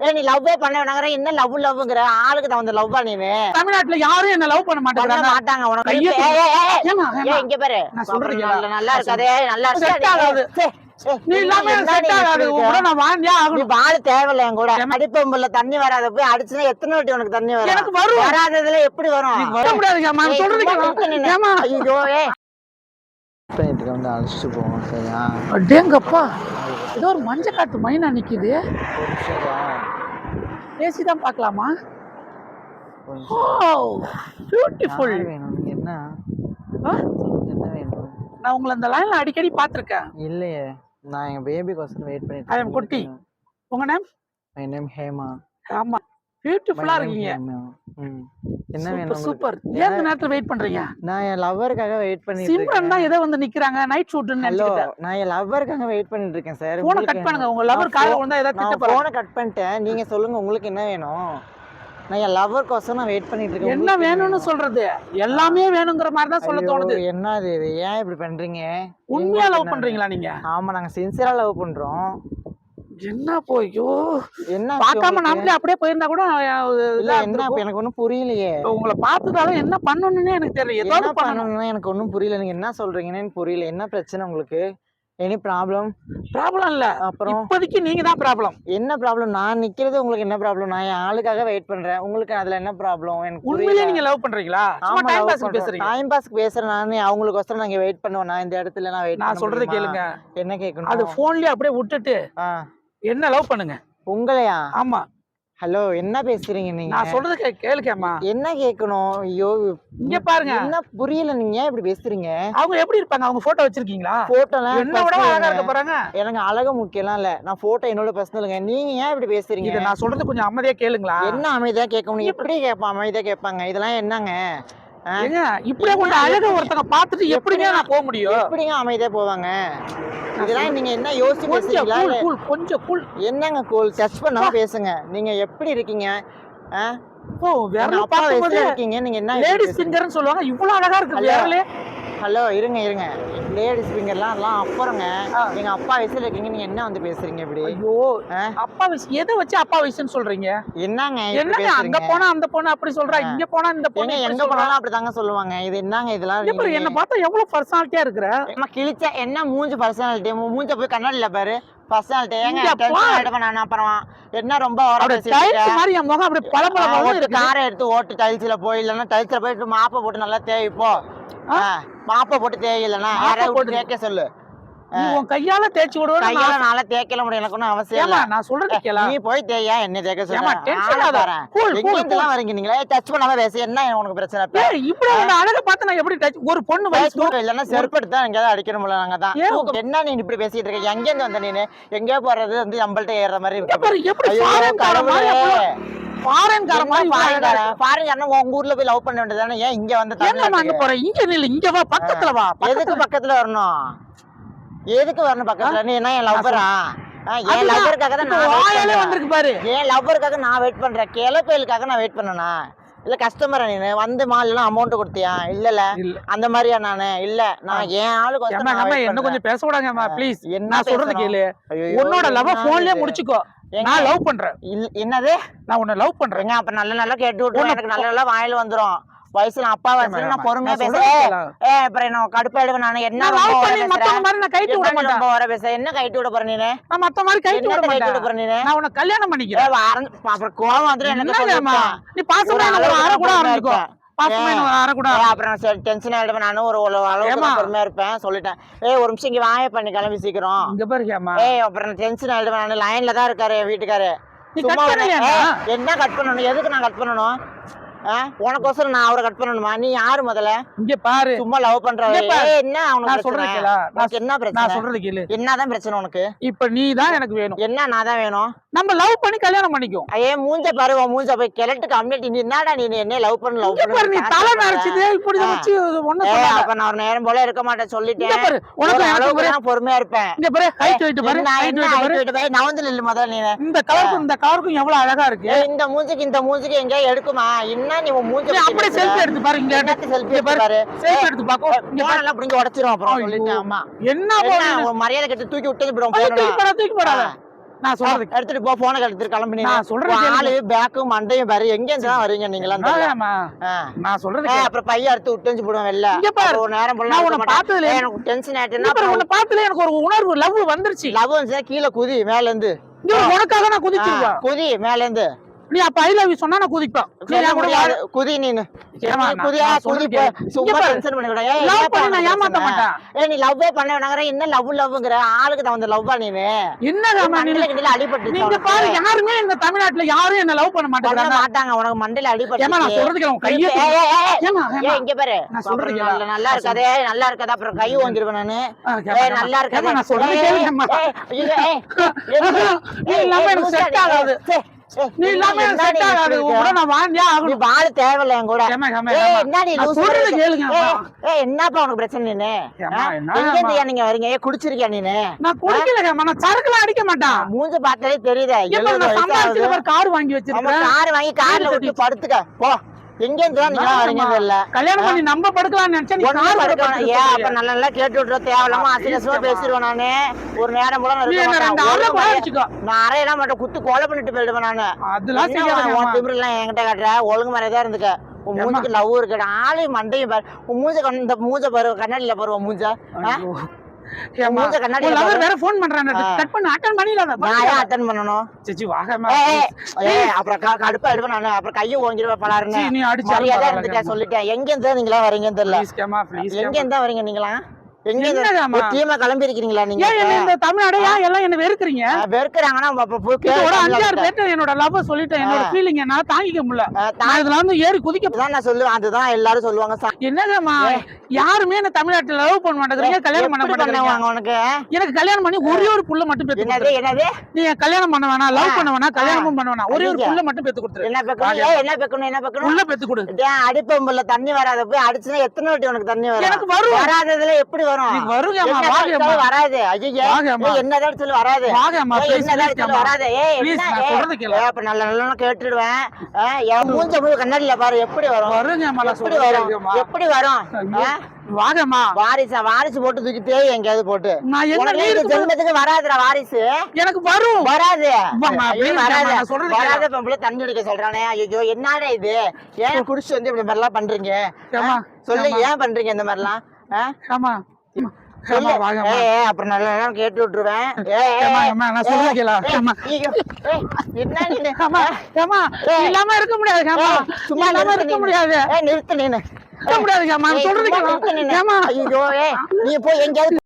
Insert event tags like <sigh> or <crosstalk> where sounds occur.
ஏ நீ லவ்வே பண்ண வேணாங்கிற என்ன லவ் லவ்ங்கிற ஆளுக்கு தகுந்த லவ்வா நீனு தமிழ்நாட்டுல யாரும் என்ன லவ் பண்ண மாட்டேங்கிறாங்க? மாட்டாங்க. உனக்கு? இங்க பாரு. நான் கேளு. நல்லா- இருக்காதே நல்லா இருக்காது. நீ இல்லாம செட் நீ ஆகாது. கூட இருக்க? நான் வாழ்ந்தே நீ ஆகணும் வாழ தேவையில்ல என் கூட? அடிப்பம்புல தண்ணி வராத போய் அடிச்சுனா எத்தனை வாட்டி உனக்கு தண்ணி வரும்? எனக்கு வரும். வராததுல எப்படி வரும்? எனக்கு வர முடியாதுங்க அம்மா ஏய், சொல்றது சும்மா கேளு. நிறுத்து நின்னு. ஏம்மா? ஐயோ ஏய் பண்ணிட்டு வந்து அழைச்சிட்டு போவோம் சரியா? அடேங்கப்பா. ஏதோ ஒரு மஞ்ச காட்டு மைனா நிக்குது. பேசி தான் பார்க்கலாமா பியூட்டிஃபுல் என்ன? என்ன வேணும்? நான் உங்களை அந்த லைன்ல அடிக்கடி பார்த்திருக்கேன். இல்லையே. நான் எங்க பேபிக்கோசரம் வெயிட் பண்ணிட்டு I am குட்டி. உங்க நேம் மை நேம் ஹேமா. ஆமா பியூட்டிஃபுல்லா இருக்கீங்க. என்ன வேணும்? சூப்பர் ஏன் இந்த நேரத்துல வெயிட் பண்றீங்க? நான் என் லவ்வருக்காக வெயிட் பண்ணிட்டு சிம்ரன் தான் ஏதோ வந்து நிக்கிறாங்க நைட் ஷூட்னு நினைச்சிட்டேன் நான் என் லவ்வருக்காக வெயிட் பண்ணிட்டு இருக்கேன் சார் போனை கட் பண்ணுங்க உங்க லவர் கால விழுந்தா ஏதாவது திட்ட போறாங்க. போனை கட் பண்ணிட்டேன். நீங்க சொல்லுங்க உங்களுக்கு என்ன வேணும்? நான் என் லவ்வருக்கோசரம் நான் வெயிட் பண்ணிட்டு இருக்கேன். என்ன வேணும்னு சொல்றது? எல்லாமே வேணுங்கிற மாதிரி தான் சொல்ல தோணுது. என்ன இது? ஏன் இப்படி பண்றீங்க? உண்மையா லவ் பண்றீங்களா நீங்க? ஆமா நாங்க சின்சியரா லவ் பண்றோம். என்ன போய்யோ என்ன பார்க்காம? நாமளே அப்படியே போயிருந்தா கூட என்ன எனக்கு ஒண்ணும் புரியலையே. உங்களை பார்த்ததால என்ன பண்ணணும்னு எனக்கு தெரியல. ஏதாவது பண்ணணும். பண்ணணும்னு எனக்கு ஒண்ணும் புரியல. நீங்க என்ன சொல்றீங்கன்னு புரியல. என்ன பிரச்சனை உங்களுக்கு? எனி ப்ராப்ளம் ப்ராப்ளம் இல்ல. அப்புறம்? இப்போதைக்கு நீங்க தான் ப்ராப்ளம் என்ன ப்ராப்ளம் நான் நிக்கிறது உங்களுக்கு என்ன ப்ராப்ளம் நான் என் ஆளுக்காக வெயிட் பண்றேன். உங்களுக்கு அதுல என்ன ப்ராப்ளம் எனக்கு உண்மையிலேயே புரியல. நீங்க லவ் பண்றீங்களா? சும்மா டைம் பாஸ்க்கு பேசுறீங்க. டைம் பாஸ்க்கு பேசுறேன். நான் அவங்களுக்கோசரம் நான் இங்க வெயிட் பண்ணுவேன் நான் இந்த இடத்துல நான் வெயிட் நான் சொல்றதை கேளுங்க. என்ன கேட்கணும்? அது போன்லயே அப்படியே விட்டுட்டு என்ன லவ் பண்ணுங்க? உங்களையா? ஆமா. ஹலோ என்ன பேசுறீங்க நீங்க? நான் சொல்றது கேளுக்கேம்மா. என்ன கேட்கணும் ஐயோ இங்க பாருங்க. என்ன புரியல நீங்க? இப்படி பேசுறீங்க? அவங்க எப்படி இருப்பாங்க? அவங்க போட்டோ வச்சிருக்கீங்களா? போட்டோலாம் என்ன விட அழகா இருக்க போறாங்க? எனக்கு அழகு முக்கியம்லாம் இல்ல. நான் போட்டோ என்னோட பர்சனலுங்க நீங்க ஏன் இப்படி பேசுறீங்க? இத நான் சொல்றது கொஞ்சம் அமைதியா கேளுங்களா? என்ன அமைதியா கேட்கணும் எப்படி கேட்பான் அமைதியா கேட்பாங்க. இதெல்லாம் என்னங்க? இப்படியே கொஞ்சம் அழகா ஒருத்தங்க பார்த்துட்டு எப்படிங்க நான் போக முடியும்? எப்படிங்க அமைதியா போவாங்க? இதெல்லாம் நீங்க என்ன யோசிச்சு பேசுறீங்களா? கூல் கொஞ்சம் கூல் என்னங்க கோல் டச் பண்ணாம பேசுங்க. நீங்க எப்படி இருக்கீங்க? ஓ பார்க்கும்போது வயசுல இருக்கீங்க. நீங்க என்ன லேடிஸ் ஃபிங்கர்னு சொல்லுவாங்க. இவ்வளவு அழகா இருக்கு Hello. ஹலோ இருங்க இருங்க. லேடிஸ் ஃபிங்கர்லாம் அதெல்லாம் அப்புறங்க. எங்க அப்பா வயசுல இருக்கீங்க நீங்க என்ன வந்து பேசுறீங்க இப்படி? ஐயோ? அப்பா வயசு எதை வச்சு அப்பா வயசுன்னு சொல்றீங்க? என்னங்க என்னங்க பேசுறீங்க? போனா அந்த பொண்ணு அப்படி சொல்றா. இங்க போனா இந்த இப்படி எங்க. போனாலும் அப்படிதாங்க சொல்லுவாங்க. இது என்னங்க இதெல்லாம் என்ன பார்த்தா எவ்வளவு பர்சனாலிட்டியா இருக்கிற? அம்மா கிழிச்ச என்ன மூஞ்சி பர்சனாலிட்டி மூஞ்ச போய் கண்ணாடியில பாரு. பர்சனாலிட்டி ஏங்க டென்ஷன் பாரு. ஆயிடுவேன் நான் அப்புறம் என்ன ரொம்ப டைல்ஸ்? மாதிரி என் முகம் அப்படியே பல பல ஒரு காரை எடுத்து ஓட்டு டைல்ஸ்ல போய் இல்லைன்னா டைல்ஸ்ல போயிட்டு மாப்பை போட்டு நல்லா தேய் போ ஆ? மாப்பை போட்டு மாப்பை யாராவது போட்டு தேய்க்க சொல்லு. நீ உன் கையால தேய்ச்சி விடுவேன் கையால நாள தேய்க்கல முடியும் எனக்கு ஒன்றும் அவசியம் இல்ல. நான் சொல்றது கேளா. நீ போய் தேய்யா என்ன தேய்க்க சொல்ல. எங்கெல்லாம் வரீங்க நீங்களே டச் பண்ணாம பேச. என்ன உனக்கு பிரச்சனை இப்படி அழகா பார்த்து நான் எப்படி touch- ஒரு பொண்ணு வயசு தூக்கம் இல்லைன்னா செருப்பு எடுத்து தான் எங்கேயாவது அடிக்கணும்ல நாங்க தான். என்ன நீ இப்படி பேசிட்டு இருக்க? எங்க இருந்து வந்த நீனு? எங்கேயோ போறது வந்து நம்மள்ட்ட ஏறுற மாதிரி எப்படி ஐயோ, ஃபாரின் கார மாதிரி கடவுளே. ஃபாரின் கார மாதிரி இவ்வளவு அழகா ஃபாரின்காரன் உங்க ஊர்ல போய் லவ் பண்ண வேண்டியதானே ஏன் இங்க வந்து ஏங்கம்மா அங்க தமிழ்நாட்டுக்கு? போற? இங்க நில்லு இங்க வா பக்கத்துல வா எதுக்கு பக்கத்துல. வரணும்? எதுக்கு வரணும் பக்கத்துல? நீ என்ன என் லவ்வரா என். லவ்வருக்காக தான் நான் வாயாலே. வந்திருக்கு பாரு. என் லவ்வருக்காக நான் வெயிட் பண்றேன். கிளப்பேலுக்காக நான் வெயிட் பண்ணனா? இல்ல கஸ்டமரா நீ வந்து மால்லாம் அமௌண்ட் கொடுத்தியா? இல்லல. இல்ல. அந்த மாதிரியா நானு? இல்ல. நான் என் ஆளுக்கு ஏம்மா என்ன கொஞ்சம் பேச விடாங்கம்மா ப்ளீஸ் என்ன சொல்றது? கேளு. உன்னோட லவ் போன்லயே முடிச்சுக்கோ. நான் லவ் பண்றேன். என்னது? நான் உன்னை லவ் பண்றேன். ஏங்க அப்ப நல்ல நல்லா கேட்டு விட்டு எனக்கு நல்ல நல்லா வாயில வந்துரும். வயசுல அப்பா வயசுல நான் பொறுமையா நான் பேசுறேன். ஏ அப்புறம் என்ன கடுப்பாயிடுவேன் நானு என்ன நான் லவ் பண்ணி? மத்தவங்க மாதிரி நான் கைட்டு விட நீ மாட்டேன். ஓவரா பேசுற? என்ன கைட்டு விட போற நீனு? நான் மத்த மாதிரி கைட்டு விட என்னத்த கைட்டு விட மாட்டேன் நீனு? நான் உன்னை கல்யாணம் பண்ணிக்கிறேன். அப்புறம் கோவம் வந்துடும் எனக்கு. நீ பாசமா அளவுக்கு அரை கூட ஆரம்பிக்கோ. அப்புறம் டென்ஷன் ஆயிடுவேன் நானும் ஒரு அளவுக்கு பொறுமையா இருப்பேன். சொல்லிட்டேன். ஏய் ஒரு நிமிஷம் இங்க வாய பண்ணி கிளம்பி சீக்கிரம். இங்க ஏய் அப்புறம் டென்ஷன் ஆயிடுவேன் நான் லைன்ல தான் இருக்காரு வீட்டுக்காரு. நீ என்ன கட் பண்ணணும்? எதுக்கு நான் கட் பண்ணணும்? உனக்கோசரம் நான் அவரை கட் பண்ணணுமா? நீ யாரு முதல்ல? இங்க பாரு. சும்மா லவ் பண்ற என்ன நான் சொல்றது நான் உனக்கு என்ன நான் பிரச்சனை? சொல்றது கேளு. என்னதான் பிரச்சனை உனக்கு? இப்ப நீ தான் எனக்கு வேணும். என்ன நான் தான் வேணும்? நம்ம லவ் பண்ணி கல்யாணம் பண்ணிக்கோ ஐயே மூஞ்ச பாரு உன் மூஞ்ச போய் கிழட்டு கம்மிட்டி நீ என்னடா நீ என்ன லவ் பண்ண லவ் பாரு நீ தலை நரைச்சது இப்படி. வச்சு ஒண்ணு. அப்ப நான் ஒரு நேரம் போல இருக்க மாட்டேன் சொல்லிட்டேன். பாரு உனக்கு எனக்கு நான் பொறுமையா இருப்பேன். இங்க பாரு ஹைட் வெயிட் பாரு ஹைட் வெயிட் பாரு. பாரு நவந்து நில்லு முதல்ல நீ. இந்த கலருக்கும் இந்த கலருக்கும் எவ்வளவு அழகா இருக்கு. இந்த மூஞ்சிக்கு இந்த மூஞ்சிக்கு எங்கேயா எடுக்குமா? என்ன நீ உன் மூஞ்சி நீ அப்படியே செல்ஃபி எடுத்து பாரு இங்க எடுத்து பாரு செல்ஃபி எடுத்து பாக்கோ இங்க பாரு. பிடிங்க உடைச்சிரும் அப்புறம். சொல்லிட்டேன் அம்மா. என்ன மரியாதை கெட்டு தூக்கி விட்டு தூக்கி போடா தூக்கி போடாத நான் சொல்றது எடுத்துட்டு போ போனை எடுத்துட்டு கிளம்பி நான் கேளுங்க. ஆளு பேக்கும் மண்டையும் பாரு. எங்க இருந்து தான் வரீங்க ஆ. நான் சொல்றது. அப்புறம் பையன் அறுத்து விட்டு வந்து போடுவேன் வெளில. ஒரு நேரம் நான் உன்னை பார்த்ததுல எனக்கு டென்ஷன் ஆயிட்டுன்னா உன்னை பார்த்ததுல எனக்கு ஒரு உணர்வு லவ் வந்துருச்சு. லவ் வந்துச்சுன்னா கீழே குதி மேல இருந்து உனக்காக நான் குதி மேல இருந்து நீ அப்ப ஐ லவ் யூ சொன்னா நான் குதிப்பேன். நீ குதி நீ. குதியா குதி. சும்மா. டென்ஷன் பண்ண லவ் பண்ணி நான் ஏமாத்த? மாட்டேன். ஏய் நீ லவ்வே பண்ண வேணாங்கிற என்ன லவ் லவ்ங்கிற ஆளுக்கு தகுந்த லவ்வா நீ. மண்டையில கிண்டல அடிபட்டு நீங்க பாரு யாருமே இந்த தமிழ்நாட்டுல யாரும் என்ன லவ் பண்ண மாட்டேங்கிறாங்க. மாட்டாங்க. உனக்கு மண்டையில அடிபட்டு ஏமா நான் உன் கையை ஏய், இங்க பாரு. நான் கேளு. நல்ல- இருக்காதே. நல்லா இருக்காதே. அப்புறம் கை வாங்கிருவேன் நானு. ஏய். நல்லா இருக்காதே. நான் ஏய். ஏய், ஏய்? <laughs> நீ எனக்கு set நீ? ஆகாது. நீ இல்லாம எனக்கு என்ன செட் நீ ஆகாது கூட? நான் நீ ஆகணும். வாழ தேவையில்ல என் கூட. சொல்றது? கேளுங்க, ஏய், என்னப்பா உனக்கு பிரச்சனை? என்ன எங்க நீங்க வரீங்க ஏய், குடிச்சிருக்கியா நீனு? நான் குடிக்கலங்க நான் சரக்குலாம் அடிக்க மாட்டேன். மூஞ்ச பார்த்தாலே தெரியுதே. நான் சம்பாதிச்சு ஆகுது. ஒரு கார் வாங்கி வச்சிருக்கேன் கார் வாங்கி கார்ல விட்டு படுத்துக்க. போ. எங்க இருந்து தான் நீங்க வரீங்க இல்ல? கல்யாணம் பண்ணி நம்ம படுக்கலாம்னு நினைச்சா நீ கார் அப்ப நல்லா நல்லா கேட்டு விட்டுற தேவையில்லாம அசிங்கமா பேசிடுவேன் நானு. ஒரு நேரம் போல நான் இருக்க மாட்டேன். கூட குத்து கொலை பண்ணிட்டு போயிடுவேன் நானு. அதெல்லாம் திமிரெல்லாம் என்கிட்ட காட்டுற? ஒழுங்கு மரியாதையா இருந்துக்க. உன் மூஞ்சுக்கு லவ் இருக்கு. ஆளு மண்டையும் பாரு. உன் மூஞ்ச இந்த மூஞ்ச பாரு கண்ணாடியில பாரு உன் மூஞ்ச. மூஞ்ச lover பாரு. வேற phone பண்றான் கட் பண்ண அட்டன் பண்ணிடலாம் நான் ஏன் அட்டன் பண்ணணும்? சிச்சி வாகமா ஏய், அப்புறம் கடுப்பா எடுப்பேன் நானு அப்புறம் கையை நீ மரியாதை. சொல்லிட்டேன். எங்க இருந்தா நீங்களா வரீங்கன்னு தெரியல. எங்க இருந்தா வரீங்க நீங்களா எங்க என்னதாம்மா? டீமா கிளம்பி இருக்கீங்களா நீங்க இந்த தமிழ்நாடு எல்லாம் என்ன வெறுக்குறீங்க? வெறுக்கறாங்கன்னா அஞ்சாறு பேர்ட்ட என்னோட லவ் சொல்லிட்டேன். என்னோட. ஃபீலிங் என்னால தாங்கிக்க முடியல. நான் இதுல வந்து ஏறி குதிக்க அதுதான் நான் சொல்லுவேன். அதுதான் எல்லாரும் சொல்லுவாங்க. என்னங்கம்மா யாருமே என்ன தமிழ்நாட்டுல லவ் பண்ண மாட்டேங்கிறீங்க கல்யாணம் பண்ண மாட்டேங்கிறீங்க? உனக்கு? எனக்கு கல்யாணம் பண்ணி ஒரே ஒரு புள்ள மட்டும் பெத்து என்னது என்னது? நீ கல்யாணம் பண்ண வேணாம் லவ். பண்ண வேணாம் கல்யாணமும் பண்ண வேணாம். ஒரே ஒரு. புள்ள மட்டும் பெத்து கொடுத்துரு. என்ன பெக்கணும்? என்ன பெக்கணும்? என்ன பெக்கணும்? புள்ள பெத்து கொடு. அடிப்பம்புல தண்ணி வராத போய் அடிச்சுனா எத்தனை வாட்டி உனக்கு தண்ணி வரும்? எனக்கு வரும். வராததுல எப்படி வரும் வராது? ஐயோ வாங்கம்மா. என்னதான் சொல்லி வராது? வாகம்மா ஏய், ப்ளீஸ் என்னதான் ப்ளீஸ் அடிச்சாலும் வராது? ஏய் ப்ளீஸ் என்ன? நான் ஏய், சொல்றது கேளு. ஏய், அப்ப நல்ல நல்ல கேட்டுடுவேன். என் மூஞ்ச பாரு எப்படி வரும்? நான் எப்படி வரும். எப்படி வரும்? வாகம்மா வாரிசா வாரிசு போட்டு தூக்கி தேய் எங்கேயாவது போட்டு. நான் என்ன ஜென்மத்துக்கு வராதுடா வாரிசு. எனக்கு வரும். வராது. வராது. வராத பொம்பளை தண்ணி அடிக்க சொல்றானே. ஐயோ என்னடா இது? ஏன் குடிச்சு வந்து இப்படி மாதிரிலாம் பண்றீங்க? சொல்லு. ஏன் பண்றீங்க இந்த மாதிரிலாம்? ஆமா சொல்லு அப்புறம் நல்ல நேரம் கேட்டு விட்டுருவேன். நான் ஏய். இல்லாம இருக்க முடியாது சும்மா இல்லாம இருக்க. முடியாது. நிறுத்து நீனு இருக்க முடியாது சொல்றது நீ போய் எங்கேயாவது